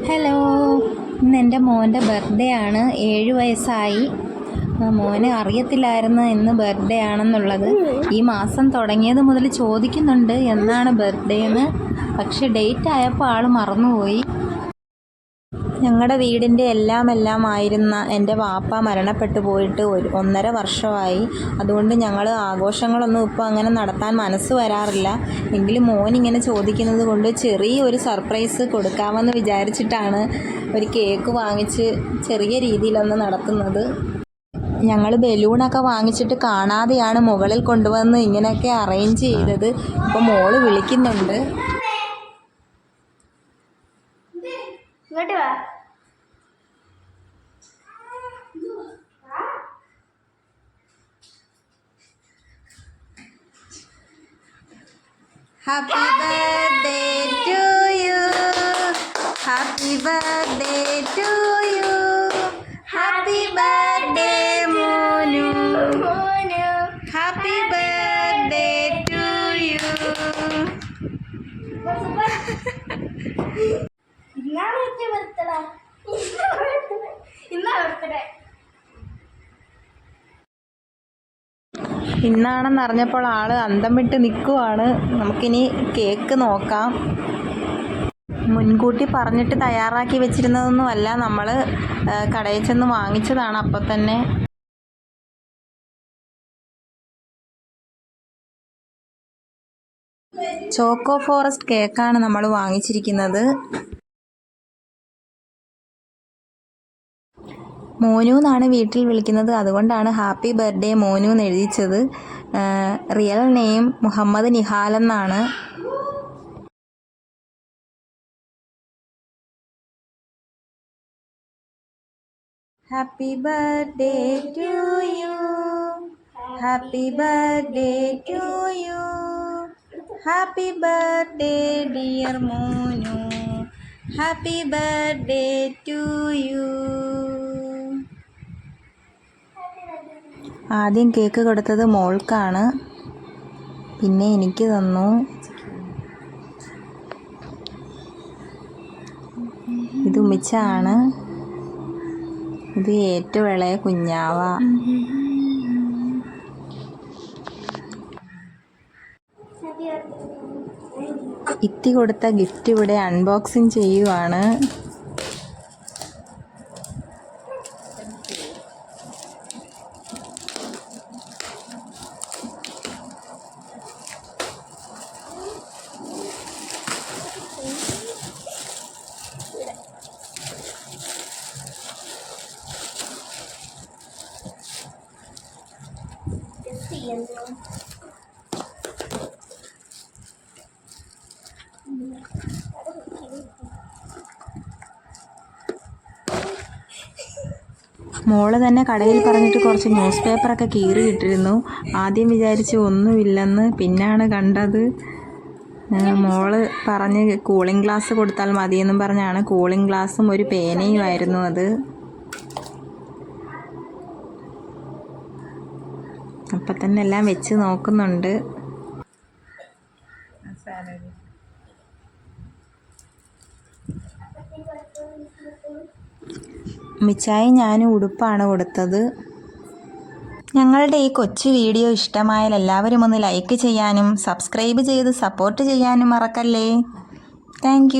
Hello ഇന്ന് എന്റെ മോന്റെ ബർത്ത്ഡേ ആണ്. ഏഴ് വയസ്സായി. മോനെ അറിയത്തില്ലായിരുന്നു ഇന്ന് ബർത്ത്ഡേ ആണെന്നുള്ളത്. ഈ മാസം തുടങ്ങിയത് മുതൽ ചോദിക്കുന്നുണ്ട് എന്നാണ് ബർത്ത്ഡേ എന്ന് പക്ഷേ ഡേറ്റ് ആയപ്പോൾ ആൾ മറന്നുപോയി. ഞങ്ങളുടെ വീടിന്റെ എല്ലാം എല്ലാം ആയിരുന്ന എന്റെ വാപ്പ മരണപ്പെട്ടു പോയിട്ട് ഒരു ഒന്നര വർഷമായി. അതുകൊണ്ട് ഞങ്ങൾ ആഘോഷങ്ങളൊന്നും ഇപ്പോൾ അങ്ങനെ നടത്താൻ മനസ്സ് വരാറില്ല. എങ്കിലും മോൻ ഇങ്ങനെ ചോദിക്കുന്നത് കൊണ്ട് ചെറിയൊരു സർപ്രൈസ് കൊടുക്കാമെന്ന് വിചാരിച്ചിട്ടാണ് ഒരു കേക്ക് വാങ്ങിച്ച് ചെറിയ രീതിയിലൊന്ന് നടത്തുന്നത്. ഞങ്ങൾ ബലൂണൊക്കെ വാങ്ങിച്ചിട്ട് കാണാതെയാണ് മുകളിൽ കൊണ്ടുവന്ന് ഇങ്ങനെയൊക്കെ അറേഞ്ച് ചെയ്തത്. ഇപ്പോൾ മോൾ വിളിക്കുന്നുണ്ട്. ഇങ്ങോട്ട് വാ. Happy birthday to you happy birthday ഇന്നാണെന്ന് അറിഞ്ഞപ്പോൾ ആൾ അന്തം വിട്ട് നിൽക്കുവാണ് നമുക്കിനി കേക്ക് നോക്കാം. മുൻകൂട്ടി പറഞ്ഞിട്ട് തയ്യാറാക്കി വെച്ചിരുന്നതൊന്നുമല്ല. നമ്മൾ കടയിൽ ചെന്ന് വാങ്ങിച്ചതാണ് അപ്പം തന്നെ. ചോക്കോ ഫോറസ്റ്റ് കേക്കാണ് നമ്മൾ വാങ്ങിച്ചിരിക്കുന്നത്. മോനു എന്നാണ് വീട്ടിൽ വിളിക്കുന്നത്. അതുകൊണ്ടാണ് ഹാപ്പി ബർത്ത്ഡേ മോനു എന്ന് എഴുതിച്ചത് റിയൽ നെയിം മുഹമ്മദ് നിഹാൽ എന്നാണ്. Happy birthday to you. Happy birthday to you. Happy birthday dear Monu. Happy birthday to you. ആദ്യം കേക്ക് കൊടുത്തത് മോൾക്കാണ്. പിന്നെ എനിക്ക് തന്നു. ഇത് ഉമ്മിച്ചാണ്. ഇത് ഏറ്റവും ഇളയ കുഞ്ഞാവ. ഇത്തി കൊടുത്ത ഗിഫ്റ്റ് ഇവിടെ അൺബോക്സിങ് ചെയ്യുവാണ്. മോൾ തന്നെ കടയിൽ പറഞ്ഞിട്ട് കുറച്ച് ന്യൂസ് പേപ്പറൊക്കെ കീറി ഇട്ടിരുന്നു ആദ്യം വിചാരിച്ച് ഒന്നുമില്ലെന്ന് പിന്നാണ് കണ്ടത്. മോൾ പറഞ്ഞ് കൂളിംഗ് ഗ്ലാസ് കൊടുത്താൽ മതിയെന്നും പറഞ്ഞാണ്. കൂളിംഗ് ഗ്ലാസും ഒരു പേനയുമായിരുന്നു അത്. അപ്പം തന്നെ എല്ലാം വെച്ച് നോക്കുന്നുണ്ട്. മിച്ചായി ഞാൻ ഉടുപ്പാണ് കൊടുത്തത്. ഞങ്ങളുടെ ഈ കൊച്ചു വീഡിയോ ഇഷ്ടമായാൽ എല്ലാവരും ഒന്ന് ലൈക്ക് ചെയ്യാനും സബ്സ്ക്രൈബ് ചെയ്ത് സപ്പോർട്ട് ചെയ്യാനും മറക്കല്ലേ. താങ്ക്